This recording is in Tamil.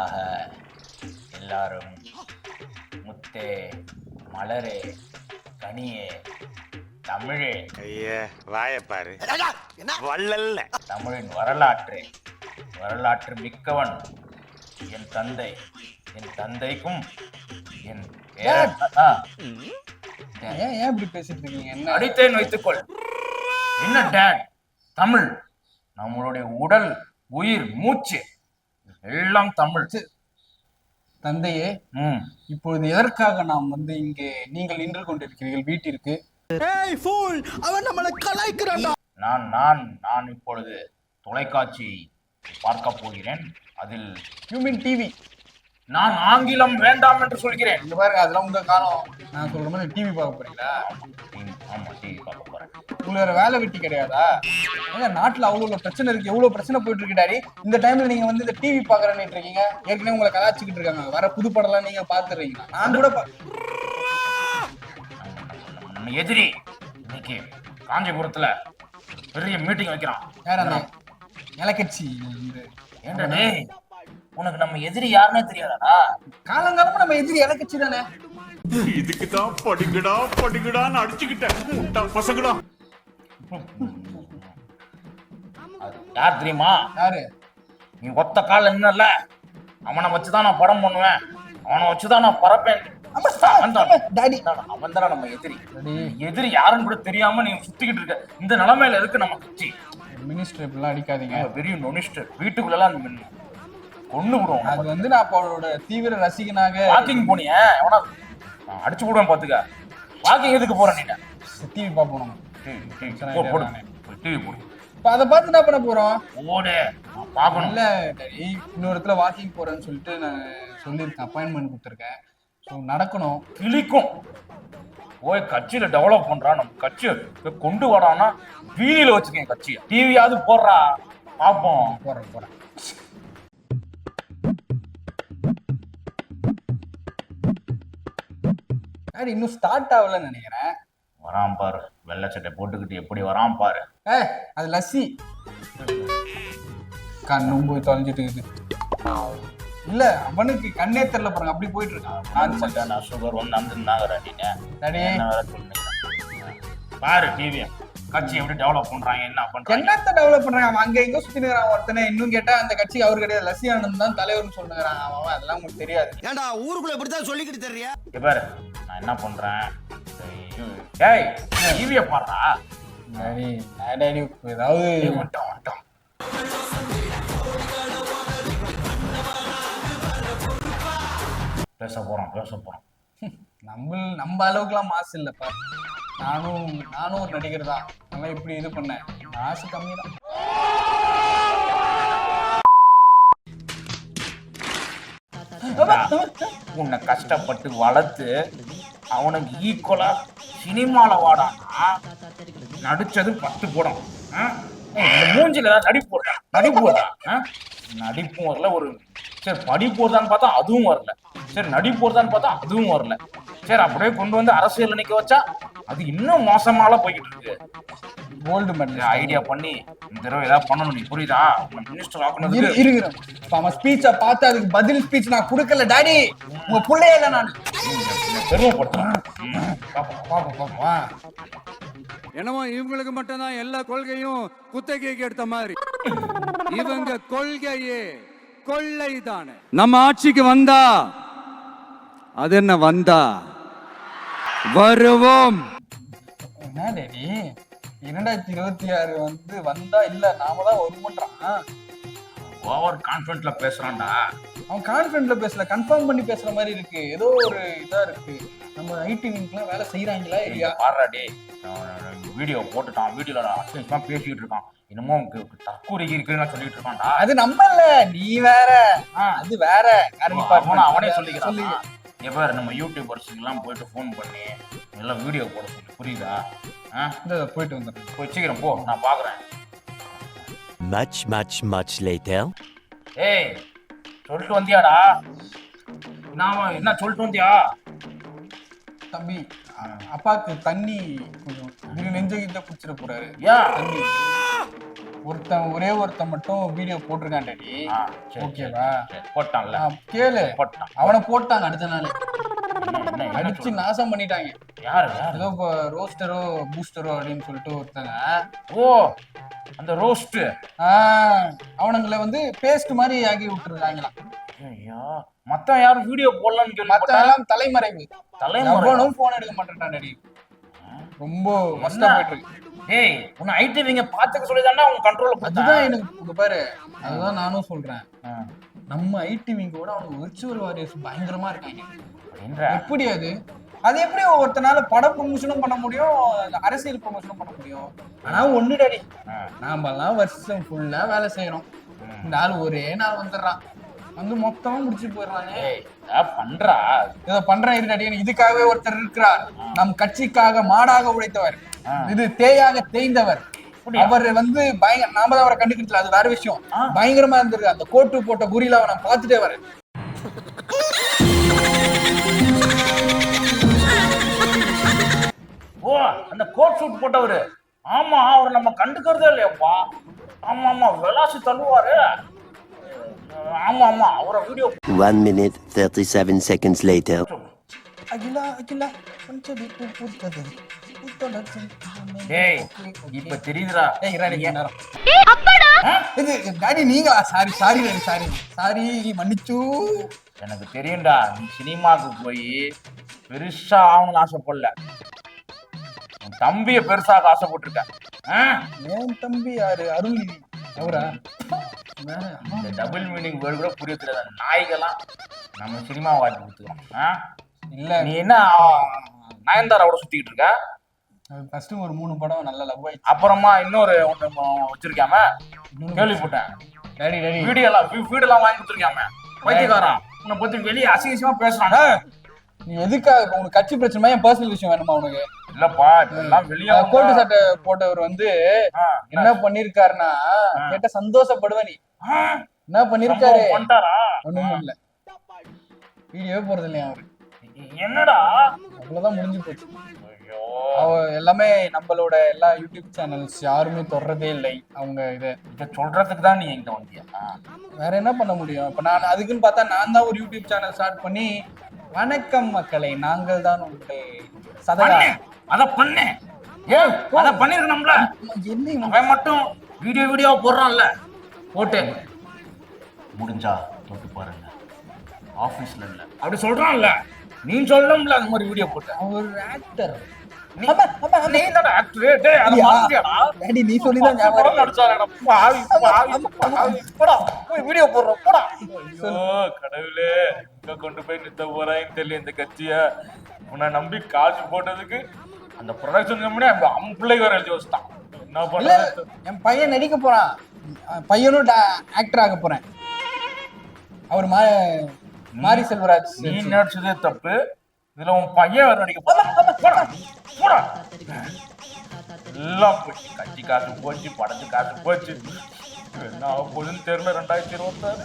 ஆக எல்லாரும் முத்தே மலரே கனியே தமிழே. ஐயா வாய பாரு. வள்ளல்ல. தமிழின் வரலாற்று வரலாற்று மிக்கவன் என் தந்தை என் தந்தைக்கும் என் ஏன் ஏன் இப்படி பேசிட்டு இருக்கீங்க? என்ன? அடித்தேன் வைத்துக்கொள். என்ன டேன்? தமிழ் நம்மளுடைய உடல் உயிர் மூச்சு. எல்லாம் தமிழ். தந்தையே ம். இப்பொழுது எதற்காக நாம் வந்து இங்கே நீங்கள் நின்று கொண்டிருக்கிறீர்கள் வீட்டிற்கு? நான் நான் நான் இப்பொழுது தொலைக்காட்சி பார்க்க போகிறேன். அதில் யூ மீன் டிவி நான் ஆங்கிலம் வேண்டாம் என்று சொல்கிறேன். இங்க பாருங்க அதெல்லாம் உங்க காலம். நான் சொல்ற மாதிரி டிவி பார்க்க போறீங்களா? ஆமா டிவி பார்க்க போறேன். உங்களுக்கு வேற வேலை வெட்டி கிடையாதா? ஏங்க நாட்டுல அவ்வளவு பிரச்சனை இருக்கு. எவ்வளவு பிரச்சனை போயிட்டு இருக்கு டாடி? இந்த டைம்ல நீங்க வந்து இந்த டிவி பாக்குறேன்னு இருக்கீங்க. ஏற்கனவே உங்களை கலாச்சிக்கிட்டு இருக்காங்க. வர புது படம்லாம் நீங்க பாத்துறீங்களா நான் கூட பா- நம்ம- எதிரி இன்னைக்கு காஞ்சிபுரத்துல பெரிய மீட்டிங் வைக்கிறான். யார் அந்த ஏன்டா டேய் உனக்கு நம்ம எதிரி யாருன்னே தெரியாதாடா? காலங்காலமா நம்ம எதிரி இலக்கட்சி தானே? இதுக்கு தான் படிங்கடா படிங்கடான்னு அடிச்சுக்கிட்டேன். முட்டா பசங்கடா யார் தெரியுமா? யாரு? நீ ஒத்த கால நின்னல அவனை வச்சுதான் நான் படம் பண்ணுவேன். அவனை வச்சுதான் நான் பறப்பேன். டாடி. அவன் தானே நம்ம எதிரி. எதிரி யாருன்னு கூட தெரியாம நீ சுத்திக்கிட்டு இருக்க. இந்த நிலைமையில இருக்கு நம்ம கட்சி? மினிஸ்டர் இப்படிலாம் அடிக்காதீங்க. பெரிய நொனிஸ்டர் வீட்டுக்குள்ளலாம் கொண்டு விடுவோம் அது வந்து நான் அப்ப அவரோட தீவிர ரசிகனாக வாக்கிங் போனிய எவனா அடிச்சு விடுவேன் பாத்துக்க. வாக்கிங் எதுக்கு போற நீ? டிவி பார்ப்போம் நம்ம. டிவி போடு. இப்ப அதை பார்த்து என்ன பண்ண போறோம்? ஓடு. பார்க்கணும். இல்ல இன்னொரு இடத்துல வாக்கிங் போறேன்னு சொல்லிட்டு நான் சொல்லியிருக்கேன் அப்பாயின்மெண்ட் கொடுத்துருக்கேன். ஸோ நடக்கணும். கிளிக்கும் போய் கட்சியில டெவலப் பண்றான். நம்ம கட்சியை கொண்டு வரான்னா வீதியில வச்சுக்கேன் கட்சியை. டிவியாவது போடுறா. பாப்போம் போறேன் போறேன். டாடி இன்னும் ஸ்டார்ட் ஆகலன்னு நினைக்கிறேன்? வரான் பாரு. வெள்ளை சட்டை போட்டுக்கிட்டு எப்படி வரான் பாரு. ஏ அது லஸ்ஸி. கண்ணும் போய் தொலைஞ்சிட்டு இருக்குது. இல்ல அவனுக்கு கண்ணே தெரியல பாருங்க அப்படி போயிட்டு இருக்கான் நான் சட்டை நான் சுகர் வந்து வந்துருந்தாங்க நீங்க. பாரு டிவி கட்சி எப்படி டெவலப் பண்றாங்க என்ன பண்றாங்க? என்னத்த டெவலப் பண்றாங்க? அவன் அங்க எங்க சுத்தி நிக்கிறான் ஒருத்தனை இன்னும் கேட்டா அந்த கட்சி அவர் கிடையாது. லஸ்ஸி ஆனந்த் தான் தலைவர்னு சொல்லுங்கிறான் அவன். அதெல்லாம் உங்களுக்கு தெரியாது. ஏன்டா ஊருக்குள்ள இப்படித்தான் சொல்லிக்கிட்டு தெரியா பாரு நான் என்ன பண்றேன்? ஏய் டிவிய பாடுறா? டாடி ஏதாவது ஏய், வந்துட்டான் வந்துட்டான். பேச போறோம் பேச போறோம் நம்ம நம்ம அளவுக்குலாம் மாசு இல்லப்பா. நானும் நானும் ஒரு நடிகர் தான் நல்லா இப்படி இது பண்ணேன். மாசு கம்மி தான் உன்னை கஷ்டப்பட்டு வளர்த்து அவனுக்கு ஈக்குவலா சினிமால வாடா. நடிச்சது பத்து படம். ஆ? மூஞ்சில ஏதாவது நடிப்பு வருதா நடிப்பு வருதா ஆ? நடிப்பும் வரல ஒரு சரி படிப்பு வருதான்னு பார்த்தா அதுவும் வரல. சரி நடிப்பு வருதான்னு பார்த்தா அதுவும் வரல. சரி அப்படியே கொண்டு வந்து அரசியல் நிக்க வச்சா அது இன்னும் மோசமால போய்கிட்டு இருக்கு. கோல்டு மெடல் ஐடியா பண்ணி இந்த தடவை ஏதாவது பண்ணணும் நீ புரியுதா? மினிஸ்டர் ஆக்கணும் இருக்கிறேன் அவன் ஸ்பீச்ச பார்த்து அதுக்கு பதில் ஸ்பீச் நான் கொடுக்கல டாடி. உங்க புள்ளையே இல்ல நான். பெருமைப்படுத்துறேன். பாப்போம். பாப்போம். என்னமோ இவங்களுக்கு மட்டும்தான் எல்லா கொள்கையும் குத்தகைக்கு எடுத்த மாதிரி. இவங்க கொள்கையே கொள்ளை தானே நம்ம ஆட்சிக்கு வந்தா அது என்ன வந்தா? வருவோம். என்ன டாடி இரண்டாயிரத்தி இருபத்தி ஆறு வந்து வந்தா இல்ல நாம தான் வருமன்றான் ஓவர் கான்பிடன்ட்ல பேசுறான்டா. அவன் கான்பிடன்ட்ல பேசல கன்ஃபார்ம் பண்ணி பேசுற மாதிரி இருக்கு. ஏதோ ஒரு இதா இருக்கு. நம்ம ஐடி விங்க்லாம் வேலை செய்யறாங்களா இல்லையா? பாடுறா டே வீடியோ போட்டுட்டான் வீடியோல அசிங்கமா பேசிக்கிட்டு இருக்கான். என்னமோ தற்கூரி இருக்குன்னு சொல்லிட்டு இருக்கான்டா. அது நம்ம இல்ல நீ வேற. ஆ, அது வேற. அவனே சொல்லிக்கிறான். பாரு நம்ம யூடியூபர்ஸுக்கு எல்லாம் போயிட்டு ஃபோன் பண்ணி எல்லாம் வீடியோ போட சொல்லி புரியுதா? ஆ? இந்த போயிட்டு வந்துடுறேன். போய் சீக்கிரம் போ நான் பாக்குறேன். Much, much, much later. ஏய் சொல்லிட்டு வந்தியாடா? நாம என்ன சொல்லிட்டு வந்தியா? தம்பி அப்பாக்கு தண்ணி கொஞ்சம் திரு நெஞ்ச கிட்ட குடிச்சிட போறாரு. ஏன் தண்ணி. ஒருத்தன் ஒரே ஒருத்தன் மட்டும் வீடியோ போட்டிருக்கான் டாடி. ஓகேவா? போட்டான்ல? கேளு. போட்டான். அவனை போட்டாங்க அடுத்த நாள். அடிச்சு? நாசம் பண்ணிட்டாங்க. யாரு ஏதோ இப்போ ரோஸ்டரோ பூஸ்டரோ அப்படின்னு சொல்லிட்டு ஒருத்தங்க ஓ அந்த ரோஸ்ட் அவனுங்களை வந்து பேஸ்ட் மாதிரி ஆக்கி விட்டுருக்காங்களாம். ஐயா மத்த யாரும் வீடியோ கேள்விப்பட்டேன். எல்லாம் தலைமறைவு. தலைமுறை. எவனும் போன் எடுக்க மாட்டேன்டா டாடி ரொம்ப கஷ்டம் போயிட்டு இருக்கு. ஏய் உன்னை ஐடிவிங்க பாத்துக்க சொல்லி தானே உன் கண்ட்ரோல்ல அதுதான் எனக்கு பாரு. அதுதான் நானும் சொல்றேன். நம்ம ஐடிவிங்கோட அவங்க விர்ச்சுவல் வாரியர்ஸ் பயங்கரமா இருக்காங்க. எப்படி அது? அது எப்படி ஒருத்தனால பட ப்ரொமோஷனும் பண்ண முடியும்? அரசியல் ப்ரொமோஷனும் பண்ண முடியும்? ஆனா ஒண்ணு டாடி. நாமெல்லாம் வருஷம் ஃபுல்லா வேலை செய்யறோம் இந்த ஆள் ஒரே நாள் வந்துடுறான். வந்து மொத்தமா ஏய் இதெல்லாம் பண்றா. இதை பண்றேன் இரு டாடி இதுக்காகவே ஒருத்தர் இருக்கிறார். நம் கட்சிக்காக மாடாக உழைத்தவர். இது தேயாக தேய்ந்தவர்? அவர் வந்து பயங்கர நாம தான் அவரை கண்டுக்கிட்டல அது வேற விஷயம். பயங்கரமா இருந்திருக்கு. அந்த கோட்டு போட்ட குறியில அவனை பார்த்துட்டே வரேன். ஓ அந்த கோட் சூட் போட்டவரு. ஆமா அவர் நம்ம கண்டுக்கிறதே இல்லையாப்பா. ஆமா ஆமா விளாசி தள்ளுவாரு. ஆமா ஆமா அவரை video One minute, 37 seconds later. Akila Akila பூத்தது. டேய் இப்ப தெரியுதுடா. ஏய் இரா நீங்க நேரம் இது டாடி நீங்களா? Sorry sorry daddy sorry. Sorry மன்னிச்சு. எனக்கு தெரியும்டா நீ சினிமாவுக்கு போய் பெருசா ஆகணும்னு ஆசைப்படல. உன் தம்பிய பெருசாக ஆசைப்பட்டிருக்க. ஆ? ஏன் தம்பி யாரு? அருள்நிதி. அவரா. இந்த டபுள் மீனிங் வேர்டு கூட புரிய தெரியாத நாய்கெல்லாம் நம்ம சினிமா வாய்ப்பு கொடுத்துக்கிறோம் ஆ? இல்ல. நீ என்ன நயன்தாராவோட சுத்திக்கிட்டு இருக்க? ஃபர்ஸ்ட் ஒரு மூணு படம் நல்ல லவ் ஆயிடுச்சு. அப்புறமா இன்னொரு ம- வச்சிருக்காம? கேள்விப்பட்டேன். Daddy daddy. வீடியோ எல்லாம் வீ- வீடெல்லாம் வாங்கி கொடுத்துருக்காம? வைத்தியக்காரன் உன்னை பத்தி வெளியே அசிங்கமா பேசுறாங்க நீ எதுக்காக உனக்கு கட்சி பிரச்சனை என் பர்சனல் விஷயம் வேணுமா உனக்கு? இல்லப்பா இதெல்லாம் வெளியே கோட்டு சட்டை போட்டவர் வந்து என்ன பண்ணிருக்காருன்னா கேட்ட சந்தோஷப்படுவ நீ. என்ன பண்ணிருக்காரு? ஒண்ணும் இல்ல வீடியோவே போறது இல்லையா அவரு? என்னடா? அவ்வளவுதான் முடிஞ்சு போச்சு. எல்லாமே நம்மளோட எல்லா யூடியூப் சேனல்ஸ் யாருமே தொடர்றதே இல்லை. அவங்க இத இத சொல்றதுக்கு தான் நீ என்கிட்ட வந்தியா. வேற என்ன பண்ண முடியும்? இப்ப நான் அதுக்குன்னு பார்த்தா நான் தான் ஒரு யூடியூப் சேனல் ஸ்டார்ட் பண்ணி வணக்கம் மக்களை நாங்கள் தான் உங்களுடைய சதகா பண்ணு அத பண்ணு. ஏன் அத பண்ணிருக்கணும்ல. என்ன? அவன் மட்டும் வீடியோ வீடியோ போடுறான்ல. போட்டு. முடிஞ்சா தொட்டு பாருங்க. ஆபீஸ்ல இல்ல. அப்படி சொல்றான்ல. நீ சொல்லணும்ல அந்த மாதிரி வீடியோ போட்டு. அவன் ஒரு ஆக்டர் நீ தானே போய் வீடியோ போடுறோம். போடா. கடவுளே. கொண்டு போய் நிறுத்த போறான்னு தெரியல இந்த கட்சிய. உன்னை நம்பி காசு போட்டதுக்கு அந்த ப்ரொடக்ஷன் கம்பெனி அம் பிள்ளைக்கு வர எழுதி வச்சுட்டான் என்ன பண்ண என் பையன் நடிக்க போறான் பையனும் ஆக்டர் ஆக போறேன். அவர் மா மாரி செல்வராஜ். நீ நடிச்சதே தப்பு. இதுல உன் பையன் வேற நடிக்க போறான். எல்லாம் போச்சு. கட்சி காசு போச்சு படத்து காசு போச்சு. என்ன போகுதுன்னு தெரியல ரெண்டாயிரத்தி இருபத்தாறு.